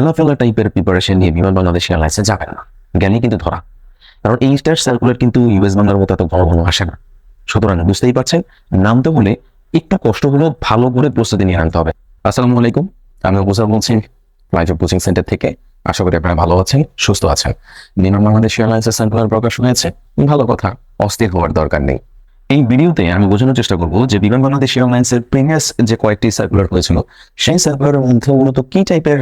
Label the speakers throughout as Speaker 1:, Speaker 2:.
Speaker 1: হেলাফেলা টাইপের প্রিপারেশন নিয়ে বিমান বাংলাদেশ এয়ারলাইন্সে যাবেন না। জ্ঞানী কিন্তু ধরা। কারণ এই স্টার সার্কুলার কিন্তু ইউএস বাংলার মতো এত ঘন ঘন আসে না। সুতরাং বুঝতেই পারছেন, নামতে হলে একটু কষ্ট হলেও ভালো করে প্রস্তুতি নিয়ে আনতে হবে। আসসালামু আলাইকুম, আমি অবসর বলছি ফ্লাইট কোচিং সেন্টার থেকে। আশা করি আপনারা ভালো আছেন, সুস্থ আছেন। বিমান বাংলাদেশ এয়ারলাইন্সের সার্কুলার প্রকাশ হয়েছে। ভালো কথা, অস্থির হওয়ার দরকার নেই। এই ভিডিওতে আমি বোঝানোর চেষ্টা করব যে বিমান বাংলাদেশ এয়ারলাইন্সের প্রিভিয়াস যে কয়েকটি সার্কুলার হয়েছিল, সেই সার্কুলারের মধ্যে মূলত কি টাইপের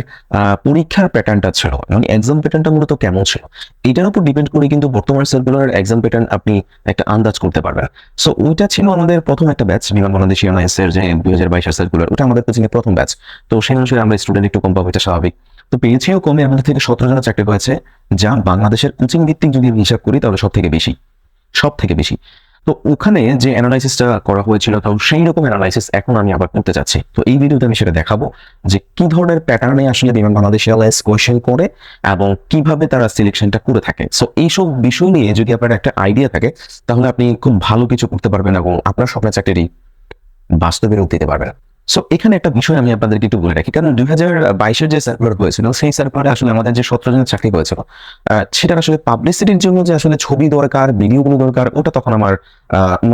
Speaker 1: পরীক্ষার প্যাটার্নটা ছিল মানে এক্সাম প্যাটার্নটা মূলত কেমন ছিল? এটার উপর ডিপেন্ড করে কিন্তু বর্তমান সার্কুলার এক্সাম প্যাটার্ন আপনি একটা আন্দাজ করতে পারবেন। সো ওইটা ছিল আমাদের প্রথম একটা ব্যাচ বিমান বাংলাদেশ এয়ারলাইন্সের যে দুই হাজার বাইশের সার্কুলার ওটা আমাদের এর প্রথম ব্যাচ তো সেই অনুসারে আমরা স্টুডেন্ট একটু কম পাবো, এটা স্বাভাবিক। তো পেয়েছিও কমে আমাদের থেকে সতেরো জনের চাকরি হয়েছে যা বাংলাদেশের কোচিং ভিত্তিক যদি আমি হিসাব করি তাহলে সব থেকে বেশি সব থেকে বেশি। তো ওখানে যে অ্যানালাইসিসটা করা হয়েছিল তো সেই রকম অ্যানালাইসিস এখন আমি আবার করতে চাচ্ছি তো এই ভিডিওতে আমি সেটা দেখাবো যে কি ধরনের প্যাটার্নে আসলে বিমান বাংলাদেশ এয়ারলাইন্স কোয়েশন করে এবং কীভাবে তারা সিলেকশনটা করে থাকে। সো এইসব বিষয় নিয়ে যদি আপনার একটা আইডিয়া থাকে, তাহলে আপনি খুব ভালো কিছু করতে পারবেন এবং আপনার স্বপ্নের চাকরি বাস্তবে রূপ দিতে পারবেন। সো এখানে একটা বিষয় আমি আপনাদেরকে একটু বলে রাখি। কারণ দুই হাজার বাইশের যে সার্কুলার হয়েছিল, সেই সার্কুলারে আসলে আমাদের যে সতেরো জনের চাকরি হয়েছিল সেটার আসলে পাবলিসিটির জন্য যে আসলে ছবি দরকার, ভিডিওগুলো দরকার, ওটা তখন আমার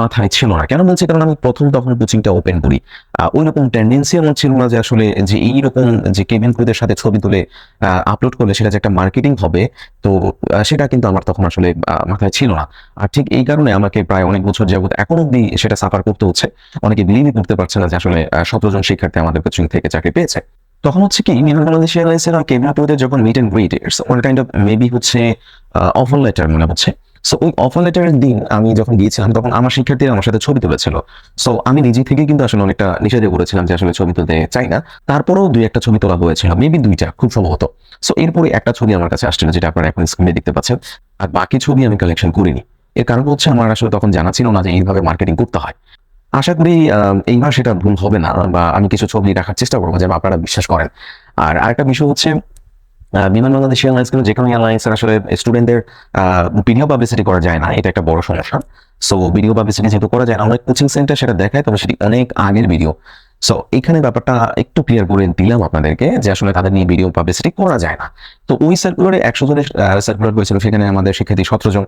Speaker 1: মাথায় ছিল না। কেন বলছি? কারণ আমি প্রথম তখন কোচিংটা ওপেন করি। ওই রকম টেন্ডেন্সি আমার ছিল না যে আসলে যে এইরকম যে কেবিন ক্রুদের সাথে ছবি তুলে আপলোড করলে সেটা যে একটা মার্কেটিং হবে, তো সেটা কিন্তু আমার তখন আসলে মাথায় ছিল না। আর ঠিক এই কারণে আমাকে প্রায় অনেক বছর যাবত এখন অব্দি সেটা সাফার করতে হচ্ছে। অনেকে বিলিভই করতে পারছে না যে আসলে সতেরো জন শিক্ষার্থী আমাদের কোচিং থেকে চাকরি পেয়েছে। তখন হচ্ছে কি বাংলাদেশ এয়ারলাইন্সের কেবিন ক্রুদের যখন meet and greet it's one kind of maybe হচ্ছে অফার লেটার মনে হচ্ছে। সো ওই অফার লেটারের দিন আমি যখন গিয়েছিলাম, তখন আমার শিক্ষার্থীরা আমার সাথে ছবি তুলেছিল। সো আমি নিজে থেকে কিন্তু আসলে অনেকটা নিষেধ করেছিলাম যে আসলে ছবি তুলতে চাই না। তারপরেও দুই একটা ছবি তোলা হয়েছিল মেবি দুইটা, খুব সম্ভবত। সো এরপরে একটা ছবি আমার কাছে আসছিল যেটা আপনারা এখন স্ক্রিনে দেখতে পাচ্ছেন। আর বাকি ছবি আমি কালেকশন করিনি। এর কারণ হচ্ছে আমার আসলে তখন জানা ছিল না যে এইভাবে মার্কেটিং করতে হয়। আশা করি এইবার সেটা ভুল হবে না, বা আমি কিছু ছবি রাখার চেষ্টা করব যেন আপনারা বিশ্বাস করেন। আর আরেকটা বিষয় হচ্ছে বিমান বাংলাদেশ এয়ারলাইন্স কিন্তু যে কোনো এয়ারলাইন্সের আসলে স্টুডেন্টদের ভিডিও পাবলিসিটি করা যায় না, এটা একটা বড় সমস্যা। সো ভিডিও পাবলিসিটি যেহেতু করা যায় না অনেক কোচিং সেন্টার সেটা দেখায়, তবে সেটি অনেক আগের ভিডিও সো এখানে ব্যাপারটা একটু ক্লিয়ার করে দিলাম আপনাদেরকে যে আসলে তাদের নিয়ে ভিডিও পাবলিসিটি করা যায় না। তো ওই সার্কুলারে একশো জনের সার্কুলার হয়েছিল, সেখানে আমাদের শিক্ষার্থী সতেরো জন।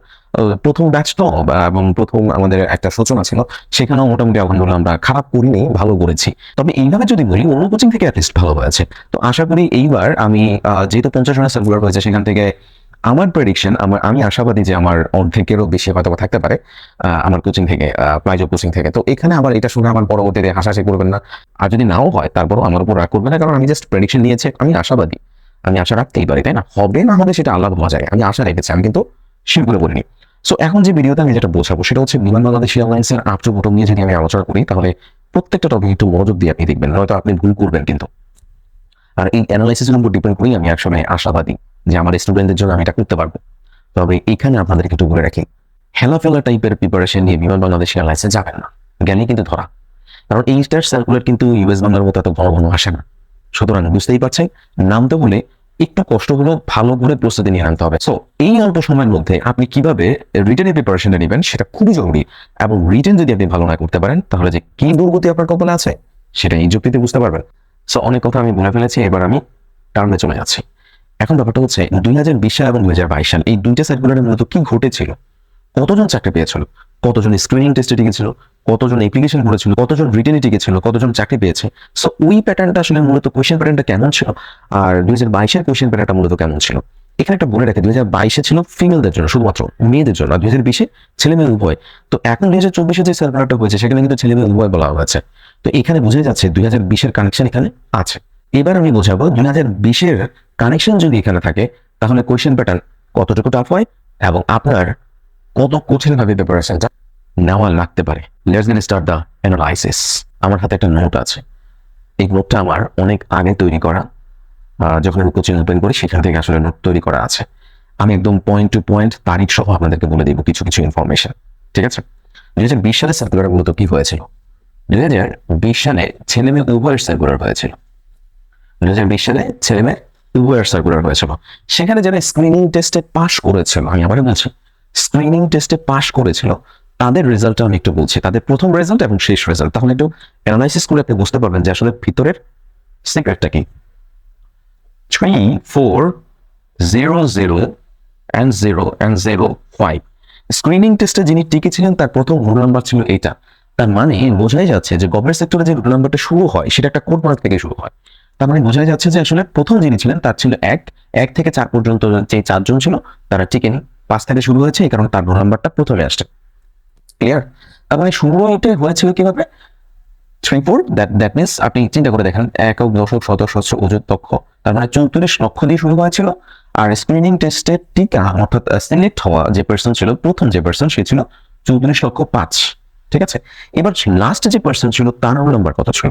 Speaker 1: প্রথম ব্যাচ তো এবং প্রথম আমাদের একটা সূচনা ছিল, সেখানেও মোটামুটি আলহামদুলিল্লাহ আমরা খারাপ করিনি, ভালো করেছি। তবে এইভাবে যদি বলি, অন্য কোচিং থেকে অ্যাটলিস্ট ভালো হয়েছে। তো আশা করি এইবার আমি যেহেতু পঞ্চাশ জনের সার্কুলার হয়েছে, সেখান থেকে আমার প্রেডিকশন আমার, আমি আশাবাদী যে আমার অর্ধেকেরও বেশি হয়তো থাকতে পারে আমার কোচিং থেকে প্রাইজ কোচিং থেকে। তো এখানে আবার এটা শুনে আমার পরবর্তীতে হাসাহাসি করবেন না। আর যদি নাও হয়, তারপরও আমার উপর রাগ করবে না, কারণ আমি জাস্ট প্রেডিকশন নিয়েছি আমি আশাবাদী। আমি আশা রাখতেই পারি, তাই না? হবে না হবে সেটা আল্লাহ বোঝা যায়। আমি আশা রেখেছি, আমি কিন্তু করে বলিনি সো এখন যে ভিডিওতে আমি যেটা বোঝাবো, সেটা হচ্ছে বিমান বাংলাদেশ এয়ারলাইন্সের আপ টু বটম নিয়ে যদি আমি আলোচনা করি, তাহলে প্রত্যেকটা টপিক একটু মনোযোগ দিয়ে আপনি দেখবেন, নয়তো আপনি ভুল করবেন কিন্তু। আর এই অ্যানালাইসিসের উপর ডিপেন্ড করেই আমি একসময় আশাবাদী। যে আমার স্টুডেন্টদের জন্য আমি এটা করতে পারব। তবে এখানে আপনাদেরকে একটু বলে রাখি, হেলাফেলা টাইপের প্রিপারেশন নিয়ে বিমান বাংলাদেশ এয়ারলাইন্সে যাবেন না। জ্ঞানী কিন্তু ধরা। কারণ এই স্টার সার্কুলার কিন্তু ইউএস বাংলার মতো এত ঘন ঘন আসে না। সুতরাং বুঝতেই পারছেন, নামতে হলে একটু কষ্ট হলেও ভালো করে প্রস্তুতি নিয়ে আনতে হবে। সো এই অল্প সময়ের মধ্যে আপনি কীভাবে রিটেনের প্রিপারেশনটা নেবেন সেটা খুবই জরুরি। এবং রিটেন যদি আপনি ভালো না করতে পারেন, তাহলে যে কি দুর্গতি আপনার কপালে আছে, সেটা এই যুক্তিতে বুঝতে পারবেন। সো অনেক কথা আমি বলে ফেলেছি, এবার আমি টার্মে চলে যাচ্ছি। এখন ব্যাপারটা হচ্ছে দুই হাজার বিশ সাল এবং দুই হাজার বাইশ সাল এই দুইটা সার্কুলারের মূলত কি ঘটেছিল? কতজন চাকরি পেয়েছিল? কতজন স্ক্রিনিং টেস্টে টিকেছিল? কতজন অ্যাপ্লিকেশন করেছিল? কতজন রিটেনে টিকেছিল? কতজন চাকরি পেয়েছে? সো ওই প্যাটার্নটা আসলে মূলত কোয়েশ্চেন প্যাটার্নটা কেমন ছিল? আর দুই হাজার বাইশের কোয়েশ্চেন প্যাটার্নটা মূলত কেমন ছিল? এখানে একটা বলে রাখে, দুই হাজার বাইশে ছিল ফিমেলদের জন্য, শুধুমাত্র মেয়েদের জন্য, আর দুই হাজার বিশে ছেলে মেয়ে উভয়। তো এখন দুই হাজার চব্বিশে যে সার্কুলারটা হয়েছে, সেখানে কিন্তু ছেলে মেয়ে উভয় বলা হয়েছে। তো এখানে বোঝা যাচ্ছে দুই হাজার বিশের কানেকশন এখানে আছে। এবার আমি বোঝাবো দুই হাজার বিশের কানেকশন যদি এখানে থাকে, তাহলে কোয়েশ্চেন প্যাটার্ন কতটুকু টাফ হয় এবং আপনার কত কঠিন ভাবে প্রিপারেশনটা নেওয়া লাগতে পারে। Let's get start the analysis আমার হাতে একটা নোট আছে। এই নোটটা আমার অনেক আগে তৈরি করা যখন আমি কোচিং ওপেন করি, সেখান থেকে আসলে নোট তৈরি করা আছে। আমি একদম পয়েন্ট টু পয়েন্ট তারিখ সহ আপনাদেরকে বলে দিব কিছু কিছু ইনফরমেশন ঠিক আছে? দুই হাজার বিশ সালে সার্কুলার মূলত কি হয়েছিল? দুই হাজার বিশ সালে ছেলে মেয়ে উভয়ের সার্কুলার হয়েছিল। দুই হাজার বিশ সালে ছেলে মেয়ে উভয়ের সার্কুলার হয়েছিল সেখানে যারা স্ক্রিনিং টেস্টে পাশ করেছিল, আমি আবারও বলছি স্ক্রিনিং টেস্টে পাশ করেছিল, তাদের রেজাল্টটা আমি একটু বলছি। তাদের প্রথম রেজাল্ট এবং শেষ রেজাল্ট তাহলে একটু অ্যানালাইসিস করে আপনি বুঝতে পারবেন যে আসলে ভিতরের সিক্রেটটা কি। Three four zero zero and zero and zero five screening টেস্টে যিনি টিকে ছিলেন তার প্রথম রোল নাম্বার ছিল এইটা। তার মানে বোঝাই যাচ্ছে যে গভর্নমেন্ট সেক্টরে যে রোল নাম্বারটা শুরু হয়, সেটা একটা কোড মার্ক থেকে শুরু হয়। তার মানে বোঝাই যাচ্ছে যে আসলে প্রথম যিনি ছিলেন, তার ছিল এক। এক থেকে চার পর্যন্ত যে চারজন ছিল, তারা টিকেনি পাঁচ থেকে শুরু হয়েছে, এই কারণে তার রোল নাম্বারটা প্রথমে আসছে। ক্লিয়ার তার মানে শুরু এটা হয়েছিল কীভাবে? Three four that that means আপনি চিন্তা করে দেখেন একক দশক শতক সহস্র ওজন লক্ষ তার মানে চৌত্রিশ লক্ষ দিয়ে শুরু হয়েছিল। আর স্ক্রিনিং টেস্টে টিকা অর্থাৎ সিলেক্ট হওয়া যে পার্সন ছিল, প্রথম যে পার্সন সে ছিল চৌত্রিশ লক্ষ পাঁচ। ঠিক আছে? এবার লাস্ট যে পার্সন ছিল, তার রোল নাম্বার কত ছিল?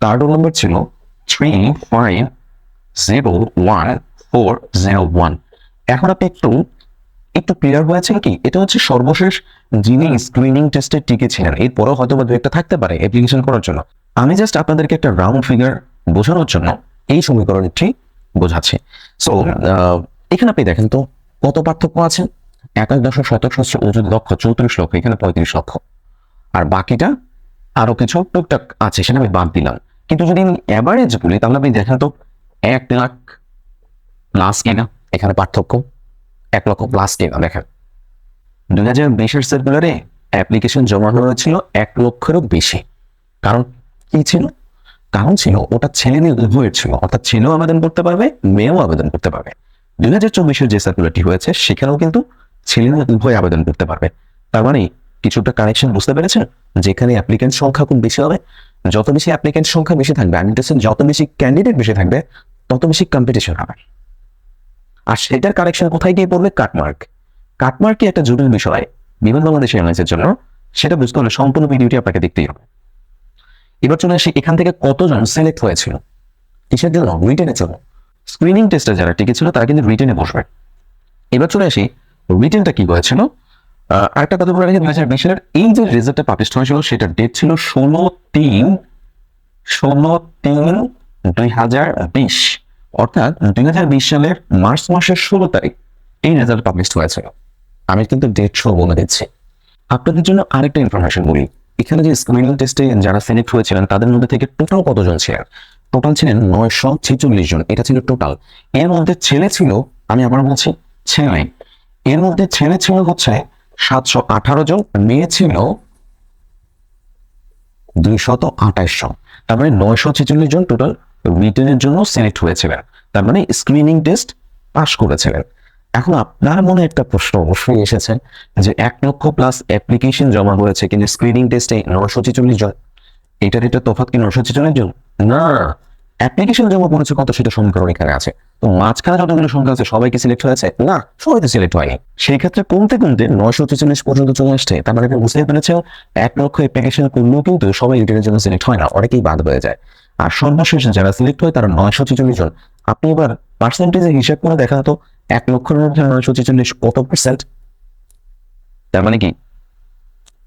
Speaker 1: তার রোল নাম্বার ছিল three five zero one four zero one এখন আপনি একটু একটু ক্লিয়ার হয়েছেন কি এটা হচ্ছে সর্বশেষ যিনি স্ক্রিনিং টেস্টে টিকে ছিলেন এরপরও হয়তো বা একটা থাকতে পারে অ্যাপ্লিকেশন করার জন্য। আমি জাস্ট আপনাদেরকে একটা রাউন্ড ফিগার বোঝানোর জন্য এই সমীকরণটি বোঝাচ্ছি। সো এখানে আপনি দেখেন তো কত পার্থক্য আছে? একাশ দশক শতক সহস্র ওজন লক্ষ, চৌত্রিশ লক্ষ, এখানে পঁয়ত্রিশ লক্ষ। আর বাকিটা আরও কিছু টুকটাক আছে, সেটা আমি বাদ দিলাম। কিন্তু যদি আমি অ্যাভারেজ বলি, তাহলে আপনি দেখেন তো এক লাখ প্লাস কেনা, এখানে পার্থক্য। এক লক্ষ প্লাস কিনা, দেখেন। দুই হাজার বিশের সার্কুলারে অ্যাপ্লিকেশন জমা হয়েছিল এক লক্ষেরও বেশি। কারণ কি ছিল? কারণ ছিল, ওটা ছেলে মেয়ে উভয়ের ছিল। অর্থাৎ ছেলেও আবেদন করতে পারবে, মেয়েও আবেদন করতে পারবে। দুই হাজার চব্বিশের যে সার্কুলারটি হয়েছে, সেখানেও কিন্তু ছেলে মেয়ে উভয় আবেদন করতে পারবে। তার মানে কিছুটা কানেকশন বুঝতে পেরেছেন? যেখানে অ্যাপ্লিকেন্ট সংখ্যা খুব বেশি হবে যত বেশি অ্যাপ্লিকেন্ট সংখ্যা বেশি থাকবে আমি যত বেশি ক্যান্ডিডেট বেশি থাকবে, তত বেশি কম্পিটিশন হবে। আর সেটার কারেকশন কোথায় গিয়ে পড়বে? কাটমার্ক কাটমার্ক কি একটা জরুরি বিষয়। বিমান বাংলাদেশ এয়ারলাইন্সের জন্য সেটা বুঝতে হলে সম্পূর্ণ ভিডিওটি আপনাকে দেখতেই হবে। এবার চলে আসি, এখান থেকে কতজন সিলেক্ট হয়েছিল? কিসের জন্য? রিটেনের জন্য। স্ক্রিনিং টেস্টে যারা টিকেছিল তারা কিন্তু রিটেনে বসবে। এবার চলে আসি রিটেনটা কি হয়েছিল? আরেকটা কথা বলে রাখি হাজার বিশের এই যে রেজাল্টটা পাবলিশ হয়েছিল ডেট ছিল ষোলো তিন ষোলো তিন দুই হাজার বিশ। অর্থাৎ দুই হাজার বিশ সালের মার্চ মাসের ষোলো তারিখ এই রেজাল্ট পাবলিশ হয়েছিল আমি কিন্তু ডেট শো বলে দিচ্ছি। আপনাদের জন্য আরেকটা ইনফরমেশন বলি। এখানে যে স্ক্রিনিং টেস্টে যারা সিলেক্ট হয়েছিলেন, তাদের মধ্যে থেকে টোটাল কতজন ছিলেন? টোটাল ছিলেন নয়শো ছেচল্লিশ জন। এটা ছিল টোটাল এর মধ্যে ছেলে ছিল, আমি আবার বলছি, ছেলে এর মধ্যে ছেলে ছিল হচ্ছে সাতশো আঠারো জন মেয়ে ছিল দুইশত আঠাশ জন। তার মানে নয়শো ছেচল্লিশ জন টোটাল রিটেনের জন্য সিলেক্ট হয়েছিলেন। তার মানে স্ক্রিনিং টেস্ট পাস করেছিলেন। এখন আপনার মনে একটা প্রশ্ন অবশ্যই এসেছে যে এক লক্ষ প্লাস অ্যাপ্লিকেশন জমা হয়েছে, কিন্তু স্ক্রিনিং টেস্টে নয়শো ছেচল্লিশ জন। এটার এটা তফাৎ কি নয়শো ছেচল্লিশ জন? না। অ্যাপ্লিকেশন জমা পড়েছে কত, সেটা সমীকরণ এখানে আছে। তো মাঝখানে যতগুলো সংখ্যা আছে সবাই কি সিলেক্ট হয়েছে? না সবাই তো সিলেক্ট হয়নি। সেই ক্ষেত্রে কমতে কমতে নয়শো ছেচল্লিশ পর্যন্ত চলে আসছে, তার মানে বুঝতে পেরেছেন এক লক্ষ অ্যাপ্লিকেশন করলেও কিন্তু সবাই রিটেনের জন্য সিলেক্ট হয় না, অনেকেই বাদ হয়ে যায়। আর সর্বশেষে যারা সিলেক্ট হয়, তারা নয়শো ছেচল্লিশ জন। আপনি এবার পার্সেন্টেজে হিসাব করে দেখা তো, এক লক্ষের মধ্যে নয়শো ছেচল্লিশ কত পার্সেন্ট তার মানে কি?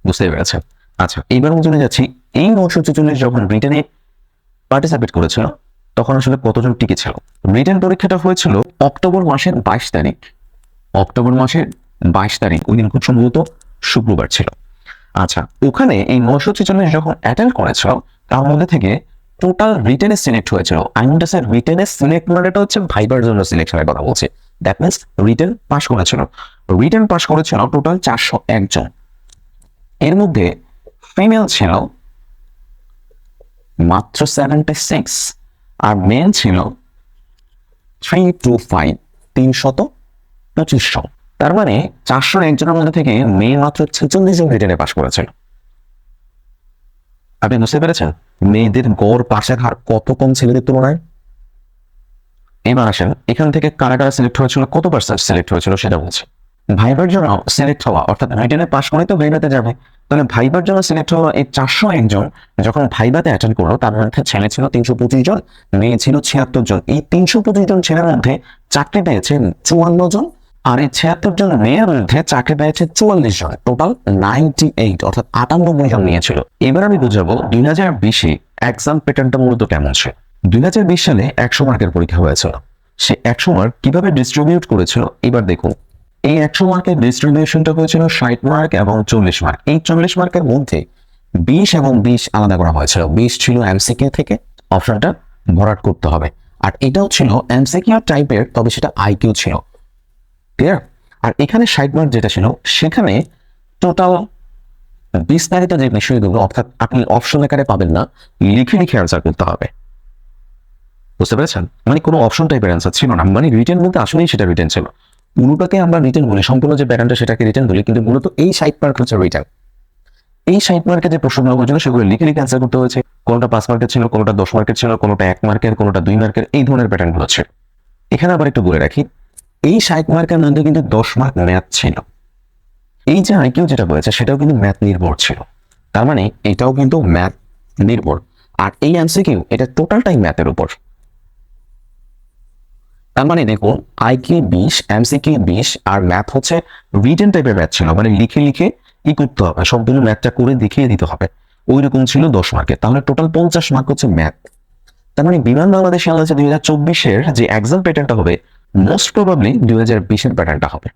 Speaker 1: বুঝতে পেরেছেন আচ্ছা এইবার আমি চলে যাচ্ছি, এই নয়শো ছেচল্লিশ যখন ব্রিটেনে পার্টিসিপেট করেছিল, তখন আসলে কতজন টিকে ছিল রিটেন পরীক্ষাটা হয়েছিল অক্টোবর মাসের বাইশ তারিখ। অক্টোবর মাসের বাইশ তারিখ, ওই দিন খুব সম্ভবত শুক্রবার ছিল। আচ্ছা ওখানে এই নশো ছেচল্লিশ যখন অ্যাটেন্ড করেছিল, তার মধ্যে থেকে টোটাল রিটেনে সিলেক্ট হয়েছিল। আইনটা স্যার রিটেনে সিলেক্ট মানেটা হচ্ছে ভাইবার জন্য সিলেকশনের কথা বলছে। দ্যাট মিনস রিটেন পাস করেছিল। রিটেন পাস করেছিল টোটাল চারশো একজন। এর মধ্যে ফিমেল ছিল মাত্র সেভেন্টি সিক্স আর মেল ছিল থ্রি টু ফাইভ তিনশত পঁচিশশো। তার মানে চারশো একজনের মধ্যে থেকে মেয়ে মাত্র ছেচল্লিশ জন রিটেনে পাশ করেছিল আপনি বুঝতে পেরেছেন? মেয়েদের গড় পাশের হার কত কম ছেলেদের তুলনায়? এবার আসেন, এখান থেকে কারা কারা সিলেক্ট হয়েছিল, কত পার্সেন্ট সিলেক্ট হয়েছিল সেটা বলছি। ভাইবার জন্য সিলেক্ট হওয়া, অর্থাৎ রিটেনে পাশ করে তো ভাইবাতে যাবে। তাহলে ভাইবার জন্য সিলেক্ট হওয়া এই চারশো একজন যখন ভাইবাতে অ্যাটেন্ড করল, তার মধ্যে ছেলে ছিল তিনশো পঁচিশ জন, মেয়ে ছিল ছিয়াত্তর জন। এই তিনশো পঁচিশ জন ছেলের মধ্যে চাকরি পেয়েছেন চুয়ান্ন জন, আর এই ছিয়াত্তর জন মেয়ের মধ্যে চাকরি পেয়েছে চুয়াল্লিশ জন। টোটাল নাইনটি এইট অর্থাৎ আটানব্বই জন নিয়েছিল এবার আমি বুঝাবো দুই হাজার বিশে এক্সাম প্যাটার্নটা মূলত কেমন ছিল। দুই হাজার বিশ সালে একশো মার্কের পরীক্ষা হয়েছিল। সে একশো মার্ক কীভাবে ডিস্ট্রিবিউট করেছিল? এবার দেখুন। এই একশো মার্কের ডিস্ট্রিবিউশনটা হয়েছিল ষাট মার্ক এবং চল্লিশ মার্ক। এই চল্লিশ মার্কের মধ্যে বিশ এবং বিশ আলাদা করা হয়েছিল। বিশ ছিল এমসিকে থেকে অপশনটা ভরাট করতে হবে। আর এটাও ছিল এমসিকিউ টাইপের তবে সেটা আইকিউ ছিল। ক্লিয়ার আর এখানে ষাট মার্ক যেটা ছিল, সেখানে টোটাল বিস্তারিত যে বিষয়গুলো, অর্থাৎ আপনি অপশন আকারে পাবেন না, লিখে লিখে অ্যান্সার করতে হবে। বুঝতে পেরেছেন? মানে কোনো অপশন টাইপের অ্যান্সার ছিল না। মানে রিটেন বলতে আসলেই সেটা রিটেন ছিল। পুরোটাকে আমরা রিটেন বলি, সম্পূর্ণ যে প্যাটার্নটা সেটাকে রিটার্ন বলি, কিন্তু মূলত এই ষাট মার্ক হচ্ছে রিটেন এই ষাট মার্কের যে প্রশ্নগুলো ছিল, সেগুলো লিখে লিখে অ্যান্সার করতে হয়েছে। কোনোটা পাঁচ মার্কের ছিল, কোনোটা দশ মার্কের ছিল, কোনোটা এক মার্কের কোনোটা দুই মার্কের এই ধরনের প্যাটার্নগুলো ছিল এখানে আবার একটু বলে রাখি, এই ষাট মার্কের মধ্যে কিন্তু দশ মার্ক ম্যাথ ছিল। এই যে আইকিউ যেটা বলেছে, সেটাও কিন্তু ম্যাথ নির্ভর ছিল। তার মানে এটাও কিন্তু ম্যাথ নির্ভর। আর এই এমসিকিউ এটা টোটালটাই ম্যাথের উপর। তার মানে দেখুন আইকিউ বিশ এমসিকিউ বিশ, আর ম্যাথ হচ্ছে রিটেন টাইপের ম্যাথ ছিল। মানে লিখে লিখে ই করতে হবে? সম্পূর্ণ ম্যাথটা করে দেখিয়ে দিতে হবে। ওই রকম ছিল দশ মার্কের তাহলে টোটাল পঞ্চাশ মার্ক হচ্ছে ম্যাথ তার মানে বিমান বাংলাদেশ আলাদা দুই হাজার চব্বিশের যে এক্সাম প্যাটার্নটা হবে মোস্ট প্রবাবলি দুই হাজার বিশের প্যাটার্নটা হবে।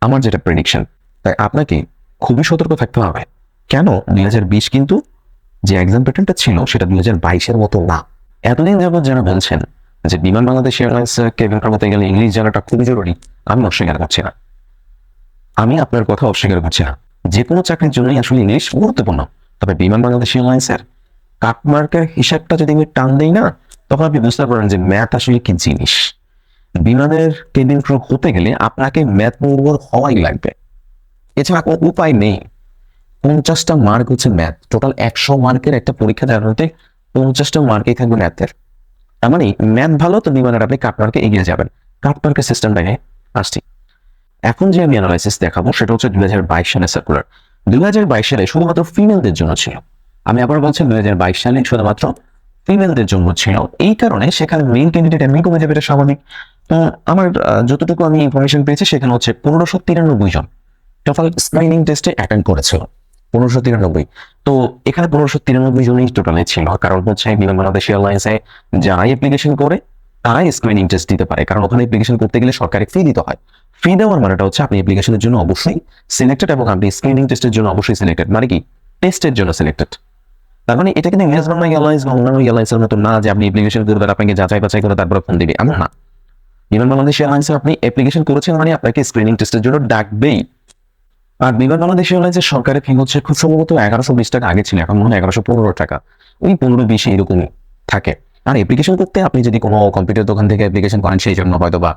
Speaker 1: আমার যেটা প্রেডিকশন তাই আপনাকে খুবই সতর্ক থাকতে হবে। কেন? দুই হাজার বিশ কিন্তু যে এক্সাম প্যাটার্নটা ছিল, সেটা দুই হাজার বাইশের মতো না। এতদিন যাবত যারা বলছেন যে বিমান বাংলাদেশ এয়ারলাইন্স কেবিন করাতে গেলে ইংলিশ জানাটা খুবই জরুরি। আমি অস্বীকার করছি না। আমি আপনার কথা অস্বীকার করছি না। যে কোনো চাকরির জন্যই আসলে ইংলিশ গুরুত্বপূর্ণ। তবে বিমান বাংলাদেশ এয়ারলাইন্সের কাটমার্কের হিসাবটা যদি আমি টান দিই না, তখন আপনি বুঝতে পারেন যে ম্যাথ আসলে কি জিনিস। বিমানের কেবিন ক্রু হতে গেলে আপনাকে ম্যাথ নির্ভর হওয়াই লাগবে। এছাড়া কোনো উপায় নেই। পঞ্চাশটা মার্ক হচ্ছে ম্যাথ। টোটাল একশো মার্কের একটা পরীক্ষা দেওয়াতে পঞ্চাশটা মার্কেই থাকবে ম্যাথের। তার মানে ম্যাথ ভালো, তো বিমানের আপনি কাটমার্কে এগিয়ে যাবেন। কাটমার্কের সিস্টেমটাকে আসছি। এখন যে আমি অ্যানালাইসিস দেখাবো, সেটা হচ্ছে দুই হাজার বাইশ সালের সার্কুলার দুই হাজার বাইশ সালে শুধুমাত্র ফিমেলদের জন্য ছিল। আমি আবার বলছি, দুই হাজার বাইশ সালে শুধুমাত্র ফিমেলদের জন্য ছিল। এই কারণে সেখানে মেইন ক্যান্ডিডেট এমনি কমে যাবে, এটা স্বাভাবিক। আমার যতটুকু আমি ইনফরমেশন পেয়েছি, সেখানে হচ্ছে পনেরোশো তিরানব্বই জন। টোটাল স্ক্রিনিং টেস্টে অ্যাটেন্ড করেছিল। পনেরোশো তিরানব্বই। তো এখানে পনেরোশো তিরানব্বই জনই টোটালে ছিল কারণ হচ্ছে বিমান বাংলাদেশ এয়ারলাইন্সে যারাই অ্যাপ্লিকেশন করে, তারাই স্ক্রিনিং টেস্ট দিতে পারে। কারণ ওখানে অ্যাপ্লিকেশন করতে গেলে সরকারি ফি দিতে হয়। ফি দেওয়ার মানেটা হচ্ছে আপনি অ্যাপ্লিকেশনের জন্য অবশ্যই সিলেক্টেড এবং আপনি স্ক্রিনিং টেস্টের জন্য অবশ্যই সিলেক্টেড মানে কি? টেস্টের জন্য সিলেক্টেড তার মানে এটা কিন্তু ইংরেজ বাংলা এয়ারলাইন্স বা অন্যান্য এয়ারলাইন্সের মতো না যে আপনি অ্যাপ্লিকেশন করবেন আপনাকে যাচাই বাছাই করে তারপরে ফোন দিবে। এমন না। বিমান বাংলাদেশ এয়ারলাইন্সে আপনি অ্যাপ্লিকেশন করেছেন মানে আপনাকে স্ক্রিনিং টেস্টের জন্য ডাকবেই। আর বিমান বাংলাদেশ এয়ারলাইন্সের সরকারি ফি হচ্ছে খুব সম্ভবত এগারোশো বিশ টাকা, আগে ছিল, এখন মনে হয় এগারোশো পনেরো টাকা। ওই পনেরো বিশ এরকমই থাকে। আর অ্যাপ্লিকেশন করতে আপনি যদি কোনো কম্পিউটার দোকান থেকে অ্যাপ্লিকেশন করেন, সেই জন্য হয়তো বা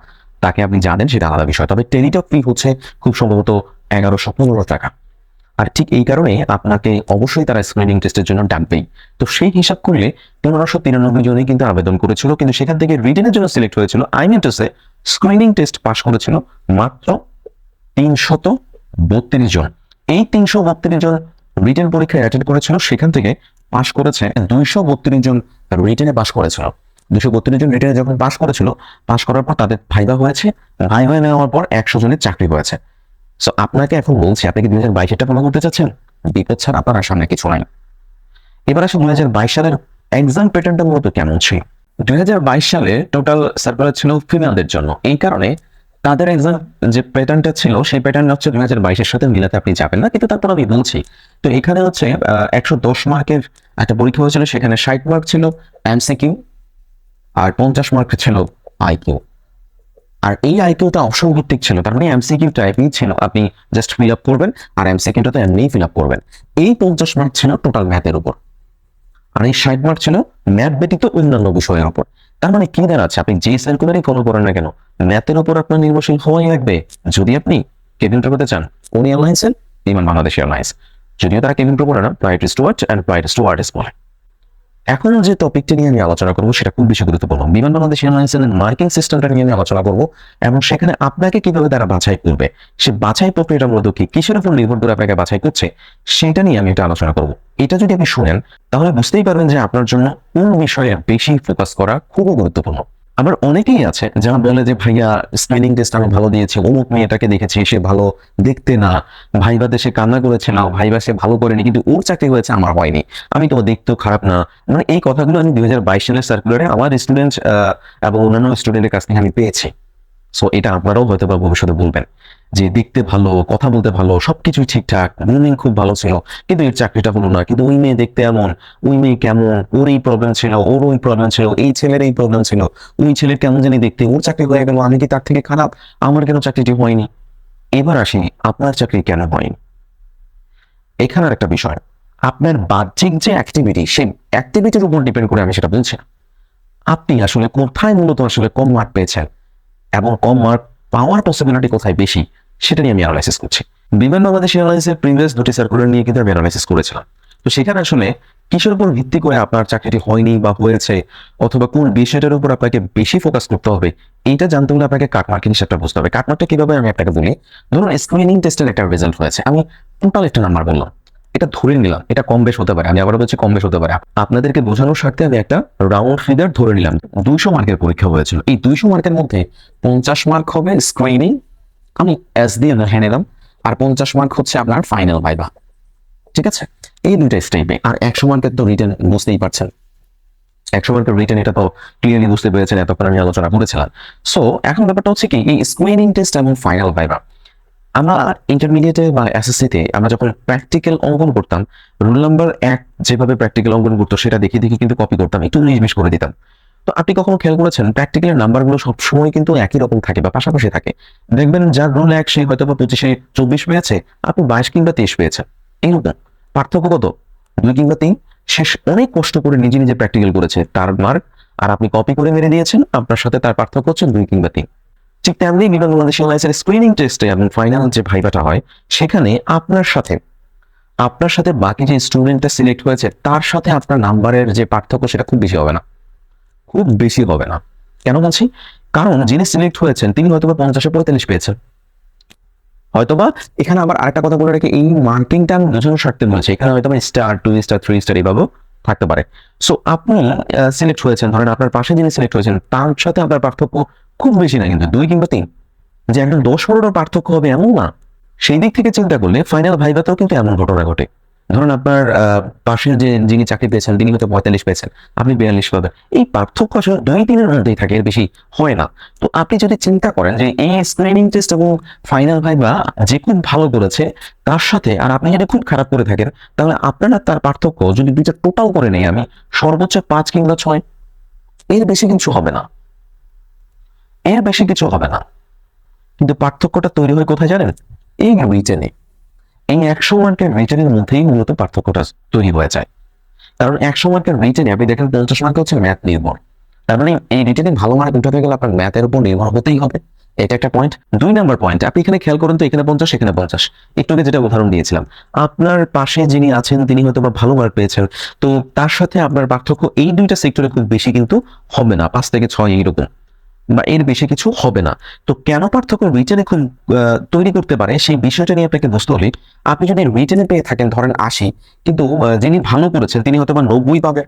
Speaker 1: তাকে আপনি জানেন, সেটা আলাদা বিষয়। তবে টেলিটক ফি হচ্ছে খুব সম্ভবত এগারোশো পনেরো টাকা। আর ঠিক এই কারণে আপনাকে অবশ্যই তারা স্ক্রিনিং টেস্টের জন্য ডাকবেই। তো সেই হিসাব করলে পনেরোশো তিরানব্বই জনই কিন্তু আবেদন করেছিল, কিন্তু সেখান থেকে রিটেনের জন্য সিলেক্ট হয়েছিল I mean screening test pass করেছিল মাত্র তিনশত বত্রিশ জন। এই তিনশো বত্রিশ জন রিটেন পরীক্ষায় অ্যাটেন্ড করেছিল, সেখান থেকে পাশ করেছে দুইশো বত্রিশ জন রিটেনে পাশ করেছিল। দুশো বত্রিশ জন রিটেনে যখন পাশ করেছিল, পাশ করার পর তাদের ভাইবা হয়েছে ভাই হয়ে নেওয়ার পর একশো জনের চাকরি হয়েছে। সো আপনাকে এখন বলছি, আপনি কি দুই হাজার বাইশেরটা ফলো করতে চাচ্ছেন? বিপদ ছাড়া আপনার সামনে কিছু নাই। এবার আসলে দুই হাজার বাইশ সালের এক্সাম প্যাটার্নটা মূলত কেমন ছিল? দুই হাজার বাইশ সালে টোটাল সার্কুলার ছিল ফিমেলদের জন্য, এই কারণে তাদের এক্সাম যে প্যাটার্নটা ছিল, সেই প্যাটার্ন হচ্ছে দুই হাজার বাইশের সাথে মিলাতে আপনি যাবেন না, কিন্তু তারপর আমি বলছি। তো এখানে হচ্ছে একশো দশ মার্কের একটা পরীক্ষা হয়েছিল, সেখানে ষাট মার্ক ছিল এমসিকিউ আর পঞ্চাশ মার্ক ছিল আইকিউ আর এই আইকিউটা অপশন ভিত্তিক ছিল, তার মানে এমসিকিউ টাইপই ছিল। আপনি জাস্ট ফিল আপ করবেন আর এমসিকিউটা তো এমনিই ফিল আপ করবেন। এই পঞ্চাশ মার্ক ছিল টোটাল ম্যাথের উপর। আর এই ষাট মার্ক ছিল ম্যাথ ব্যতীত অন্যান্য বিষয়ের উপর। তার মানে কি দাঁড়াচ্ছে? আপনি যে সার্কুলারই ফলো করেন না কেন? ম্যাথের উপর আপনার নির্ভরশীল হওয়াই লাগবে। যদি আপনি কেবিন করতে চান কোন এয়ারলাইন্সের বিমান বাংলাদেশ এয়ারলাইন্স যদিও তারা কেবিন করে না প্রাইট স্টুয়ার্ট অ্যান্ড প্রাইট স্টুয়ার্ডেস বলে। এখন যে টপিকটি নিয়ে আমি আলোচনা করব, সেটা খুব বেশি গুরুত্বপূর্ণ। বিমান বাংলাদেশ এয়ারলাইন্সের মার্কিং সিস্টেমটা নিয়ে আমি আলোচনা করব, এবং সেখানে আপনাকে কীভাবে তারা বাছাই করবে, সে বাছাই প্রক্রিয়াটা মূলত কি, কিসের উপর নির্ভর করে আপনাকে বাছাই করছে, সেটা নিয়ে আমি এটা আলোচনা করব। এটা যদি আপনি শুনেন, তাহলে বুঝতেই পারবেন যে আপনার জন্য কোন বিষয়ে বেশি ফোকাস করা খুবই গুরুত্বপূর্ণ। আবার অনেকেই আছে যারা বলে যে, ভাইয়া স্ক্রিনিং টেস্ট আমি ভালো দিয়েছি, অমুক মেয়েটাকে দেখেছি, সে ভালো দেখতে না। ভাইবা দেশে কান্না করেছে না, ভাইবা সে ভালো করেনি, কিন্তু ওর চাকরি হয়েছে, আমার হয়নি। আমি তো দেখতেও খারাপ না। মানে এই কথাগুলো আমি দুই হাজার বাইশ সালের সার্কুলারে আমার স্টুডেন্ট এবং অন্যান্য স্টুডেন্টের কাছ থেকে আমি পেয়েছি। সো এটা আপনারাও হয়তো বা ভবিষ্যতে বলবেন। যে দেখতে ভালো, কথা বলতে ভালো, সবকিছুই ঠিকঠাক গ্রুমিং খুব ভালো ছিল, কিন্তু এর চাকরিটা হলো না, কিন্তু ওই মেয়ে দেখতে এমন, ওই মেয়ে কেমন, ওর এই প্রবলেম ছিল, ওর ওই প্রবলেম ছিল, এই ছেলের এই প্রবলেম ছিল, ওই ছেলের কেমন জানি দেখতে, ওর চাকরি হয়ে গেল, আমি কি তার থেকে খারাপ? আমার কেন চাকরিটি হয়নি? এবার আসি, আপনার চাকরি কেন হয়নি? এখানের একটা বিষয়, আপনার বাহ্যিক যে অ্যাক্টিভিটি সেই অ্যাক্টিভিটির উপর ডিপেন্ড করে আমি সেটা বলছি আপনি আসলে কোথায় মূলত আসলে কম মার্ক পেয়েছেন? এবং কম মার্ক পাওয়ার পসিবিলিটি কোথায় বেশি, সেটা নিয়ে আমি অ্যানালাইসিস করছি। বিমান বাংলাদেশ এয়ারলাইন্সের প্রিভিয়াস দুটি সার্কুলার নিয়ে কিন্তু আমি অ্যানালাইসিস করেছিলাম। তো সেখানে আসলে কিসের উপর ভিত্তি করে আপনার চাকরিটি হয়নি বা হয়েছে, অথবা কোন বিষয়টার উপর আপনাকে বেশি ফোকাস করতে হবে, এইটা জানতে হলে আপনাকে কাটমার্কের হিসাবটা বুঝতে হবে। কাটমার্কটা কীভাবে আমি আপনাকে বলি? ধরুন স্ক্রিনিং টেস্টের একটা রেজাল্ট হয়েছে। আমি টোটাল একটা নাম্বার বললাম। এটা ধরে নিলাম, এটা কম বেশ হতে পারে, আমি আবারও বলছি কম বেশ হতে পারে। আপনাদেরকে বোঝানোর স্বার্থে আমি একটা রাউন্ড ফিগার ধরে নিলাম, দুইশো মার্কের পরীক্ষা হয়েছিল। এই দুইশো মার্কের মধ্যে পঞ্চাশ মার্ক হবে স্ক্রিনিং আমি এস দিয়ে দেখে নিলাম, আর পঞ্চাশ মার্ক হচ্ছে আপনার ফাইনাল ভাইবা ঠিক আছে? এই দুইটা স্টেপে আর একশো মার্কের তো রিটার্ন বুঝতেই পারছেন। একশো মার্কের রিটার্ন এটা তো ক্লিয়ারলি বুঝতে পেরেছেন, এতক্ষণ আমি আলোচনা করেছিলাম। সো এখন ব্যাপারটা হচ্ছে কি, এই স্ক্রিনিং টেস্ট এবং ফাইনাল ভাইবা আমরা ইন্টারমিডিয়েটে বা এসএসসিতে আমরা যখন প্র্যাকটিক্যাল অঙ্কন করতাম রুল নাম্বার এক যেভাবে প্র্যাকটিক্যাল অঙ্কন করতো সেটা দেখে দেখে কিন্তু কপি করতাম, একটু উনিশ করে দিতাম। তো আপনি কখনো খেয়াল করেছেন প্র্যাকটিক্যালের নাম্বারগুলো সবসময় কিন্তু একই রকম থাকে বা পাশাপাশি থাকে? দেখবেন যার রুল এক সে হয়তো বা পঁচিশে চব্বিশ পেয়েছে, আপনি বাইশ কিংবা তেইশ পেয়েছেন। এইরকম। পার্থক্য কত? দুই কিংবা তিন? শেষ অনেক কষ্ট করে নিজে নিজে প্র্যাকটিক্যাল করেছে, তার মার্ক আর আপনি কপি করে মেরে দিয়েছেন, আপনার সাথে তার পার্থক্য হচ্ছে দুই কিংবা তিন। ঠিক তেমনি বিমান বাংলাদেশ এয়ারলাইন্সের স্ক্রিনিং টেস্টে এবং ফাইনাল যে ভাইবাটা হয়, সেখানে আপনার সাথে আপনার সাথে বাকি যে স্টুডেন্টটা সিলেক্ট হয়েছে, তার সাথে আপনার নাম্বারের যে পার্থক্য, সেটা খুব বেশি হবে না। খুব বেশি হবে না। কেন বলছি? কারণ যিনি সিলেক্ট হয়েছেন, তিনি হয়তো বা পঞ্চাশে পঁয়তাল্লিশ পেয়েছেন। হয়তোবা এখানে আবার আরেকটা কথা বলে রাখি, এই মার্কিংটা আমি বোঝানোর স্বার্থে বলছি, এখানে হয়তো star two star three star এইভাবেও থাকতে পারে। সো আপনি সিলেক্ট হয়েছেন, ধরেন আপনার পাশে যিনি সিলেক্ট হয়েছেন, তার সাথে আপনার পার্থক্য খুব বেশি না কিন্তু, দুই কিংবা তিন। যে একদম দশ পনেরোটার পার্থক্য হবে এমন না, সেই দিক থেকে চিন্তা করলে ফাইনাল ভাইভাতেও কিন্তু এমন ঘটনা ঘটে। ধরুন আপনার পাশের যে যিনি চাকরি পেয়েছেন, তিনি হয়তো পঁয়তাল্লিশ পেয়েছেন, আপনি বিয়াল্লিশ পাবেন। এই পার্থক্য আসলে দুই তিনের মধ্যেই থাকে, এর বেশি হয় না। তো আপনি যদি চিন্তা করেন যে এই স্ক্রিনিং টেস্ট এবং ফাইনাল ভাইবা যে খুব ভালো করেছে, তার সাথে আর আপনি যদি খুব খারাপ করে থাকেন, তাহলে আপনার তার পার্থক্য যদি দুইটা টোটাল করে নেই আমি, সর্বোচ্চ পাঁচ কিংবা ছয়, এর বেশি কিছু হবে না। এর বেশি কিছু হবে না। কিন্তু পার্থক্যটা তৈরি হয় কোথায় জানেন? এই রিটেনে এই একশো মার্কের রিটেনের মধ্যেই মূলত পার্থক্যটা তৈরি হয়ে যায়। কারণ একশো মার্কের রিটেনে আপনি দেখেন পঞ্চাশ মার্ক হচ্ছে ম্যাথ নির্ভর। তার মানে এই রিটেনে ভালো মার্ক উঠাতে গেলে আপনার ম্যাথের উপর নির্ভর হতেই হবে। এটা একটা পয়েন্ট দুই নাম্বার পয়েন্ট আপনি এখানে খেয়াল করুন তো, এখানে পঞ্চাশ এখানে পঞ্চাশ। একটু আগে যেটা উদাহরণ দিয়েছিলাম, আপনার পাশে যিনি আছেন, তিনি হয়তো বা ভালো মার্ক পেয়েছেন। তো তার সাথে আপনার পার্থক্য এই দুইটা সেক্টরে খুব বেশি কিন্তু হবে না, পাঁচ থেকে ছয় এইরকম। বা এর বেশি কিছু হবে না। তো কেন পার্থক্য রিটেনে খুব তৈরি করতে পারে সেই বিষয়টা নিয়ে আপনাকে বুঝতে হলে আপনি যদি রিটেনে পেয়ে থাকেন, ধরেন আশি, কিন্তু যিনি ভালো করেছেন, তিনি হয়তো বা নব্বই পাবে।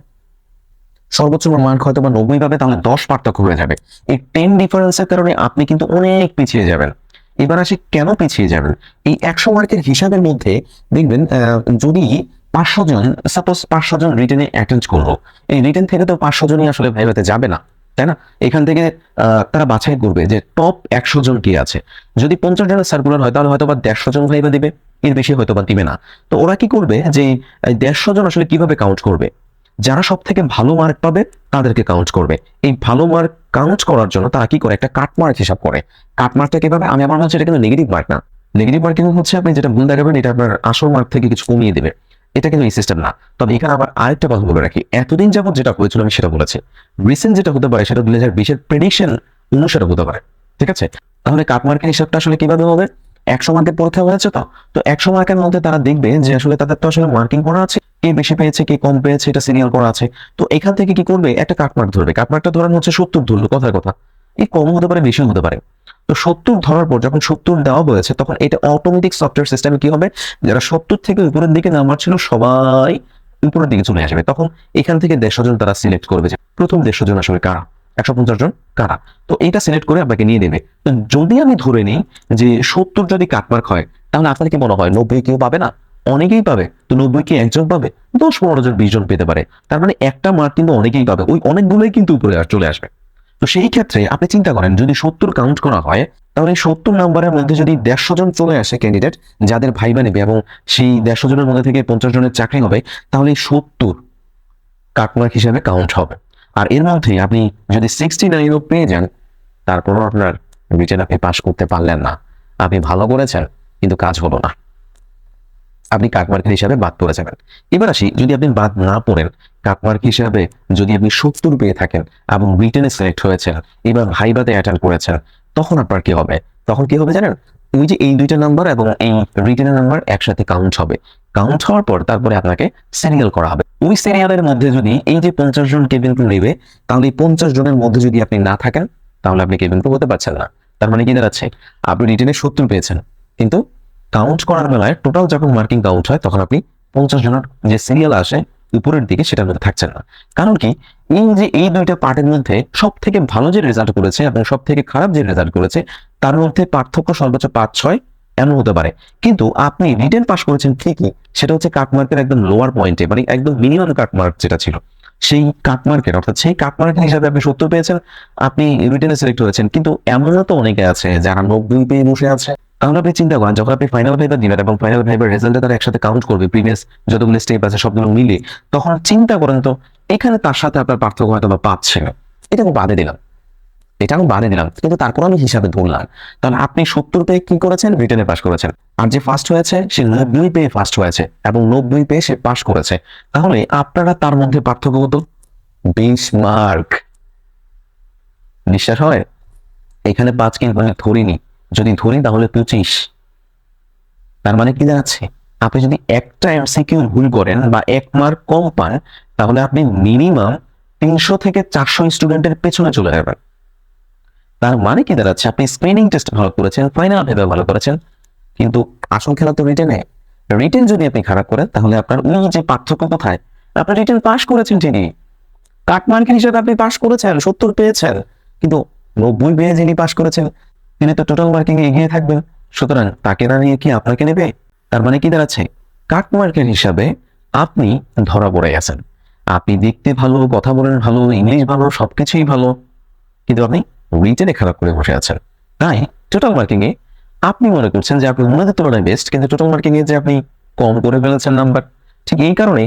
Speaker 1: সর্বোচ্চ মার্ক হয়তো বা নব্বই পাবে, তাহলে দশ পার্থক্য হয়ে যাবে। এই টেন ডিফারেন্সের কারণে আপনি কিন্তু অনেক পিছিয়ে যাবেন। এবার আসি কেন পিছিয়ে যাবেন? এই একশো মার্কের হিসাবের মধ্যে দেখবেন যদি পাঁচশো জন সাপোজ পাঁচশো জন রিটেনে অ্যাটেন্ড করল, এই রিটেন থেকে তো পাঁচশো জনই আসলে ভাইভাতে যাবে না। তাই না? এখান থেকে তারা বাছাই করবে যে টপ একশো জন কি আছে। যদি পঞ্চাশ জনের সার্কুলার হয়, তাহলে হয়তো বা দেড়শো জন ভাইবা দিবে, এর বেশি হয়তো বা দিবে না। তো ওরা কি করবে যে দেড়শো জন আসলে কীভাবে কাউন্ট করবে? যারা সব থেকে ভালো মার্ক পাবে, তাদেরকে কাউন্ট করবে। এই ভালো মার্ক কাউন্ট করার জন্য তারা কি করে? একটা কাট মার্ক হিসাব করে। কাট মার্কটা কীভাবে? আমি আমার হচ্ছে এটা কিন্তু নেগেটিভ মার্ক না। নেগেটিভ মার্কিং হচ্ছে আপনি যেটা ভুল দেখাবেন, এটা আপনার আসল মার্ক থেকে কিছু কমিয়ে দেবে। এটা কিন্তু এই সিস্টেম না। তবে এখানে আবার আরেকটা কথা বলে রাখি। এতদিন যাবত যেটা হয়েছিল আমি সেটা বলেছি। রিসেন্ট যেটা হতে পারে সেটা দুই হাজার বিশের প্রেডিকশন অনুসারে হতে পারে। ঠিক আছে? তাহলে কাট মার্কের হিসাবটা আসলে কীভাবে হবে? একশো মার্কের পরীক্ষা হয়েছে তো? তো একশো মার্কের মধ্যে তারা দেখবে যে আসলে তাদের তো আসলে মার্কিং করা আছে। কে বেশি পেয়েছে, কে কম পেয়েছে, এটা সিরিয়াল করা আছে। তো এখান থেকে কি করবে? একটা কাটমার্ক ধরবে। কাটমার্কটা ধরানো হচ্ছে সত্তর ধরলো কথার কথা। এই কম হতে পারে বেশি হতে পারে। তো সত্তর ধরার পর যখন সত্তর দেওয়া হয়েছে, তখন এটা অটোমেটিক সফটওয়্যার সিস্টেমে কি হবে? যারা সত্তর থেকে উপরের দিকে নাম্বার ছিল সবাই উপরের দিকে চলে আসবে। তখন এখান থেকে দেড়শো জন তারা সিলেক্ট করবে যে প্রথম দেড়শো জন আসলে কারা? একশো পঞ্চাশ জন কারা? তো এটা সিলেক্ট করে আপনাকে নিয়ে দেবে তো যদি আমি ধরে নিই যে সত্তর যদি কাটমার্ক হয়, তাহলে আপনার কি মনে হয় নব্বই কেউ পাবে না? অনেকেই পাবে। তো নব্বই কি একজন পাবে? দশ পনেরো জন, বিশ জন পেতে পারে। তার মানে একটা মার্ক কিন্তু অনেকেই পাবে। ওই অনেকগুলোই কিন্তু উপরে চলে আসবে। তো সেই ক্ষেত্রে আপনি চিন্তা করেন, যদি সত্তর কাউন্ট করা হয়, তাহলে সত্তর নাম্বারের মধ্যে যদি দেড়শো জন চলে আসে ক্যান্ডিডেট যাদের ভাইবা নেবে এবং সেই দেড়শো জনের মধ্যে থেকে পঞ্চাশ জনের চাকরি হবে, তাহলে সত্তর কাটমার্ক হিসাবে কাউন্ট হবে। আর এর মধ্যে আপনি যদি সিক্সটি নাইনও পেয়ে যান, তারপরও আপনার রিটেন আপনি পাস করতে পারলেন না। আপনি ভালো করেছেন, কিন্তু কাজ হলো না। আপনি কাকমার্কের হিসাবে বাদ পড়ে যাবেন। এবার আসি, যদি আপনি বাদ না পড়েন কাকমার্ক হিসাবে যদি আপনি সত্তর পেয়ে থাকেন এবং রিটেনে সিলেক্ট হয়েছেন, এবার ভাইবাতে অ্যাটেন্ড করেছেন, তখন আপনার কি হবে? তখন কি হবে জানেন? ওই যে এই দুইটা নাম্বার এবং এই রিটেনের নাম্বার একসাথে কাউন্ট হবে। কাউন্ট হওয়ার পর তারপরে আপনাকে সিরিয়াল করা হবে। ওই সিরিয়ালের মধ্যে যদি এই যে পঞ্চাশ জন কেবিন ক্রু নেবে, তাহলে এই পঞ্চাশ জনের মধ্যে যদি আপনি না থাকেন, তাহলে আপনি কেবিন ক্রু হতে পারছেন না। তার মানে কি দাঁড়াচ্ছে? আপনি রিটেনে সত্তর পেয়েছেন। কিন্তু কাউন্ট করার বেলায় টোটাল যখন মার্কিং কাউন্ট হয়, তখন আপনি পঞ্চাশ জনের যে সিরিয়াল আসে উপরের দিকে সেটার মধ্যে থাকছেন না। কারণ কি? এই যে এই দুইটা পার্টের মধ্যে সব থেকে ভালো যে রেজাল্ট করেছে এবং সব থেকে খারাপ যে রেজাল্ট করেছে, তার মধ্যে পার্থক্য সর্বোচ্চ পাঁচ ছয় এমন হতে পারে। কিন্তু আপনি রিটেন পাস করেছেন ঠিকই, সেটা হচ্ছে কাটমার্কের একদম লোয়ার পয়েন্টে মানে একদম মিনিমাম কাটমার্ক যেটা ছিল। সেই কাটমার্কের অর্থাৎ সেই কাটমার্কের হিসাবে আপনি সত্তর পেয়েছেন, আপনি রিটেনে সিলেক্ট হয়েছেন কিন্তু এমনও তো অনেকে আছে যারা নব্বই পেয়ে বসে আছে। তাহলে আপনি চিন্তা করেন, যখন আপনি ফাইনাল ভাইবার দিবেন এবং ফাইনাল ভাইবার রেজাল্টে তারা একসাথে কাউন্ট করবে প্রিভিয়াস যতগুলো স্টেপ আছে সবগুলো মিলে তখন চিন্তা করেন তো, এখানে তার সাথে আপনার পার্থক্য হয়তো বা পাচ্ছে না। এটা আমি বাদে দিলাম। এটা আমি বাদে দিলাম। কিন্তু তারপর আমি হিসাবে ধরলাম। তাহলে আপনি সত্তর পেয়ে কি করেছেন? রিটেনে পাস করেছেন। আর যে ফার্স্ট হয়েছে, সে নব্বই পেয়ে ফার্স্ট হয়েছে এবং নব্বই পেয়ে সে পাস করেছে। তাহলে আপনারা তার মধ্যে পার্থক্য কত? বিশ মার্ক বিশ্বাস হয়? এখানে পাঁচ কিন্তু ধরিনি। যদি ধরি তাহলে পঁচিশ। তার মানে কি দাঁড়াচ্ছে আপনি যদি একটা এমসিকিউ ভুল করেন বা এক মার্ক কম পান, তাহলে আপনি মিনিমাম তিনশো থেকে চারশো স্টুডেন্টের পেছনে চলে যাবেন। তার মানে কি দাঁড়াচ্ছে আপনি স্ক্রিনিং টেস্ট ভালো করেছেন ফাইনাল ভেবে ভালো করেছেন, কিন্তু আসল খেলা তো রিটেনে রিটেন যদি আপনি খারাপ করেন, তাহলে আপনার ওই যে পার্থক্য কোথায়? আপনি রিটেন পাস করেছেন ঠিকই। কাট মার্কের হিসেবে আপনি পাস করেছেন, সত্তর পেয়েছেন, কিন্তু নব্বই পেয়ে যিনি পাস করেছেন তিনি তো টোটাল মার্কিং এ এগিয়ে থাকবেন। সুতরাং তাকে না নিয়ে কি আপনাকে নেবে? তার মানে কি দাঁড়াচ্ছে? কাট মার্কের হিসাবে আপনি ধরা পড়ে গেছেন। আপনি দেখতে ভালো, কথা বলেন ভালো ইংলিশ ভালো, সবকিছুই ভালো। কিন্তু আপনি রিটেনে খারাপ করে বসে আছেন। তাই টোটাল মার্কিং এ আপনি মনে করছেন যে আপনি মনে তুলনায় বেস্ট কিন্তু টোটাল মার্কিং এ যে আপনি কম করে ফেলেছেন নাম্বার ঠিক এই কারণে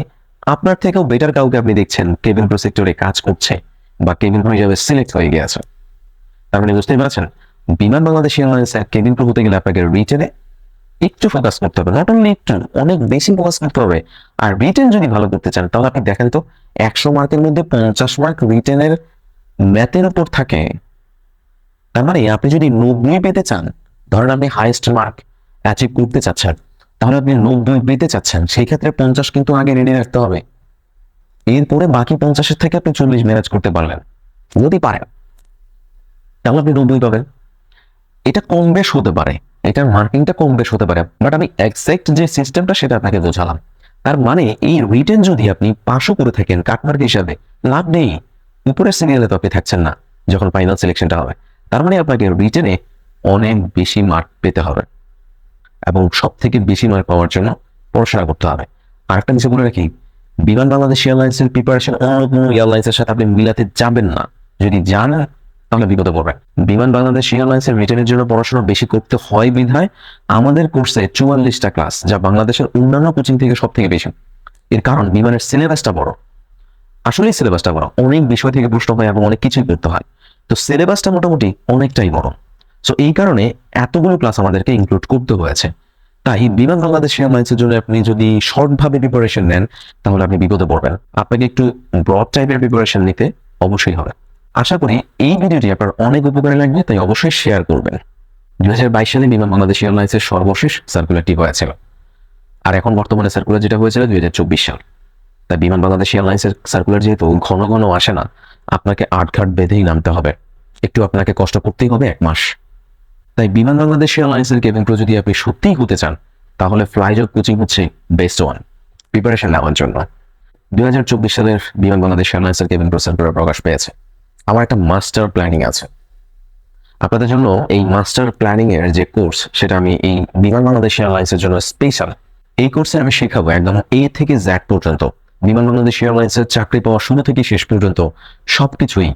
Speaker 1: আপনার থেকেও বেটার কাউকে আপনি দেখছেন কেবিন প্রো সেক্টরে কাজ করছে, বা কেবিন হিসাবে সিলেক্ট হয়ে গিয়েছে তার মানে বুঝতেই পারছেন? বিমান বাংলাদেশ এয়ারলাইন্স কেবিন প্রো হতে গেলে আপনাকে রিটেনে একটু ফোকাস করতে হবে। নট অনলি একটু, অনেক বেশি ফোকাস করতে হবে। আর রিটেন যদি ভালো করতে চান, তাহলে আপনি দেখেন তো, একশো মার্কের মধ্যে পঞ্চাশ মার্ক রিটেনের ম্যাথের উপর থাকে। তার মানে আপনি যদি নব্বই পেতে চান, ধরেন আপনি হাইয়েস্ট মার্ক অ্যাচিভ করতে চাচ্ছেন, তাহলে আপনি নব্বই পেতে চাচ্ছেন, সেই ক্ষেত্রে পঞ্চাশ কিন্তু আগে রেডি রাখতে হবে। এরপরে বাকি পঞ্চাশের থেকে আপনি চল্লিশ ম্যানেজ করতে পারলেন যদি পারেন, তাহলে আপনি নব্বই পাবেন। এটা কম বেশ হতে পারে। এটার মার্কিংটা কম বেশ হতে পারে। বাট আমি এক্সাক্ট যে সিস্টেমটা সেটা আপনাকে বোঝালাম। তার মানে এই রিটেন যদি আপনি পাশও করে থাকেন কাটমার্ক হিসাবে, লাভ নেই। উপরের সিরিয়ালে তো আপনি থাকছেন না, যখন ফাইনাল সিলেকশনটা হবে। তার মানে আপনাকে রিটেনে অনেক বেশি মার্ক পেতে হবে। এবং সব থেকে বেশি মার্ক পাওয়ার জন্য পড়াশোনা করতে হবে। আর একটা বিষয় বলে রাখি, বিমান বাংলাদেশ এয়ারলাইন্সের প্রিপারেশন অন্য কোনো এয়ারলাইন্সের সাথে আপনি মিলাতে যাবেন না। যদি যান তাহলে বিপদে পড়বেন বিমান বাংলাদেশ এয়ারলাইন্সের রিটেনের জন্য পড়াশোনা বেশি করতে হয় বিধায় আমাদের কোর্সে চুয়াল্লিশটা ক্লাস যা বাংলাদেশের অন্যান্য কোচিং থেকে সব থেকে বেশি। এর কারণ, বিমানের সিলেবাসটা বড়। আসলে সিলেবাসটা বড়। অনেক বিষয় থেকে প্রশ্ন হয় এবং অনেক কিছুই করতে হয়। তো সিলেবাসটা মোটামুটি অনেকটাই বড়। সো এই কারণে এতগুলো ক্লাস আমাদেরকে ইনক্লুড করতে হয়েছে। তাই বিমান বাংলাদেশ এয়ারলাইন্সের জন্য আপনি যদি শর্টভাবে প্রিপারেশন নেন, তাহলে আপনি বিপদে পড়বেন আপনাকে একটু ব্রড টাইপের প্রিপারেশন নিতে অবশ্যই হবে। আশা করি এই ভিডিওটি আপনার অনেক উপকারে লাগবে, তাই অবশ্যই শেয়ার করবেন। দুই হাজার বাইশ সালে বিমান বাংলাদেশ এয়ারলাইন্সের সর্বশেষ সার্কুলারটি হয়েছিল। আর এখন বর্তমানে সার্কুলার যেটা হয়েছিল দুই হাজার চব্বিশ সাল। তাই বিমান বাংলাদেশ এয়ারলাইন্সের সার্কুলার যেহেতু ঘন ঘন আসে না, আপনাকে আট ঘাট বেঁধেই নামতে হবে। একটু আপনাকে কষ্ট করতেই হবে এক মাস। তাই বিমান বাংলাদেশ এয়ারলাইন্সের কেবিন ক্রু যদি আপনি সত্যিই হতে চান, তাহলে ফ্লাইজক কোচিং হচ্ছে বেস্ট ওয়ান প্রিপারেশন নেওয়ার জন্য। দুই হাজার চব্বিশ সালের বিমান বাংলাদেশ এয়ারলাইন্সের কেবিন ক্রু সার্কুলার প্রকাশ পেয়েছে। আমার একটা মাস্টার প্ল্যানিং আছে। আপনাদের জন্য এই মাস্টার প্ল্যানিং এর যে কোর্স সেটা আমি এই বিমান বাংলাদেশ এয়ারলাইন্সের জন্য স্পেশাল এই কোর্সে আমি শেখাবো একদম এ থেকে জ্যাড পর্যন্ত। বিমান বাংলাদেশ এয়ারলাইন্সের চাকরি পাওয়া শুরু থেকে শেষ পর্যন্ত সবকিছুই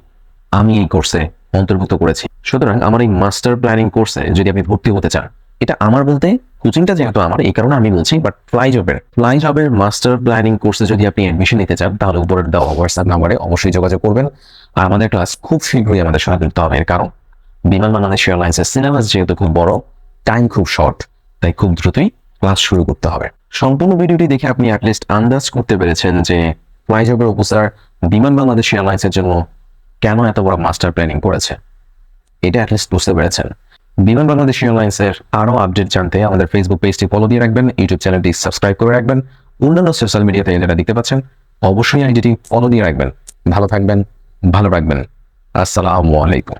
Speaker 1: আমি এই কোর্সে অন্তর্ভুক্ত করেছি। সুতরাং আমার এই মাস্টার প্ল্যানিং কোর্সে যদি আপনি ভর্তি হতে চান, এটা আমার বলতে কোচিংটা যেহেতু আমার, এই কারণে আমি বলছি বাট ফ্লাই জবের ফ্লাই জবের মাস্টার প্ল্যানিং কোর্সে যদি আপনি অ্যাডমিশন নিতে চান, তাহলে উপরের দেওয়া হোয়াটসঅ্যাপ নাম্বারে অবশ্যই যোগাযোগ করবেন। আর আমাদের ক্লাস খুব শীঘ্রই আমাদের সঙ্গে যুক্ত হবে। এর কারণ, বিমান বাংলাদেশ এয়ারলাইন্সের সিলেবাস যেহেতু খুব বড় টাইম খুব শর্ট তাই খুব দ্রুতই ক্লাস শুরু করতে হবে। সম্পূর্ণ ভিডিওটি দেখে আপনি অ্যাটলিস্ট আন্দাজ করতে পেরেছেন যে ফ্লাই জবের অফিসার বিমান বাংলাদেশ এয়ারলাইন্সের জন্য কেন এত বড় মাস্টার প্ল্যানিং করেছে। এটা অ্যাটলিস্ট বুঝতে পেরেছেন। বিমান বাংলাদেশ এয়ারলাইন্সের আরও আপডেট জানতে আমাদের ফেসবুক পেজটি ফলো দিয়ে রাখবেন ইউটিউব চ্যানেলটি সাবস্ক্রাইব করে রাখবেন, অন্যান্য সোশ্যাল মিডিয়াতে যারা দেখতে পাচ্ছেন, অবশ্যই আইডিটি ফলো দিয়ে রাখবেন। ভালো থাকবেন, ভালো রাখবেন। আসসালামু আলাইকুম।